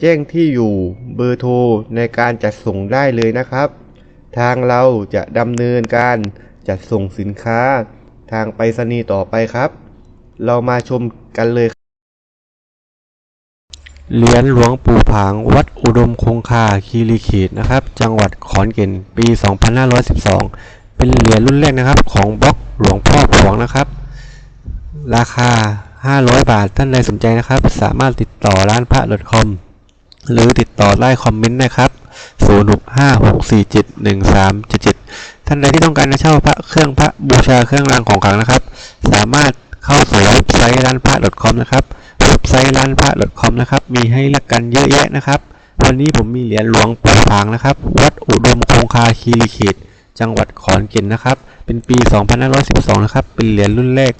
แจ้งที่อยู่เบอร์โทรในการจัดส่งได้เลยนะครับ ทางเราจะดำเนินการจัดส่งสินค้า ทางไปรษณีย์ต่อไปครับ เรามาชมกันเลยเหรียญหลวงปู่ผางวัดอุดมคงคาคีรีเขตนะครับ จังหวัดขอนแก่นปี 2512 เป็นเหรียญรุ่นแรกนะครับ ของบล็อกหลวงพ่อผวงนะครับ ราคา 500 บาทท่านใดสนใจนะครับ สามารถติดต่อร้านพระ .com หรือติดต่อไล่คอมเมนต์นะครับ 0656471377 ท่านใดที่ต้องการจะเช่าพระเครื่องพระบูชาเครื่องรางของขลังนะครับ สามารถเข้าสู่เว็บไซต์ร้านพระ .com นะครับ เว็บไซต์ร้านพระ .com นะครับ มีให้เลือกกันเยอะแยะนะครับ วันนี้ผมมีเหรียญหลวงปู่ผางนะครับ วัดอุดมคงคาคีรีเขตจังหวัดขอนแก่นนะครับ เป็นปี 2512 นะครับ เป็นเหรียญรุ่นแรก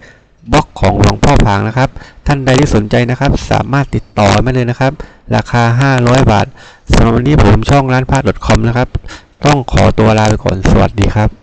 บล็อกของหลวงพ่อผางนะครับ ท่านใดที่สนใจนะครับ สามารถติดต่อมาเลยนะครับ ราคา 500 บาทสำหรับวันนี้ผมช่องร้านพระ .com นะครับ ต้องขอตัวลาไปก่อนสวัสดีครับ